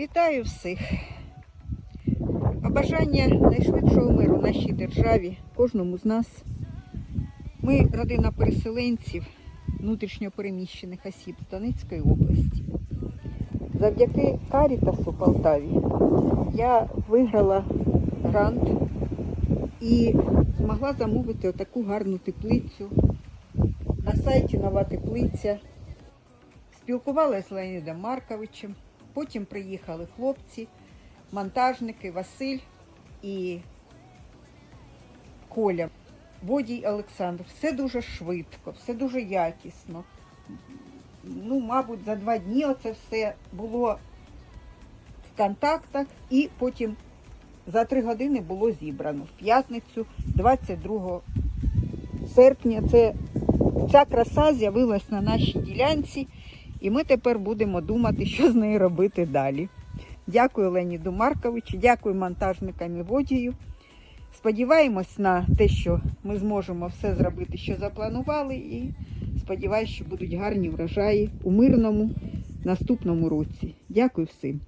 Вітаю всіх. Побажання найшвидшого миру нашій державі, кожному з нас. Ми родина переселенців, внутрішньо переміщених осіб з Донецької області. Завдяки Карітасу Полтаві я виграла грант і змогла замовити отаку гарну теплицю на сайті Нова теплиця. Спілкувалася з Леонідом Марковичем. Потім приїхали хлопці, монтажники Василь і Коля, водій Олександр. Все дуже швидко, все дуже якісно. Ну, мабуть, за два дні оце все було в контактах і потім за три години було зібрано в п'ятницю, 22 серпня. Це ця краса з'явилась на нашій ділянці. І ми тепер будемо думати, що з нею робити далі. Дякую Леніду Марковичу, дякую монтажникам і водію. Сподіваємось на те, що ми зможемо все зробити, що запланували, і сподіваюся, що будуть гарні врожаї у мирному наступному році. Дякую всім.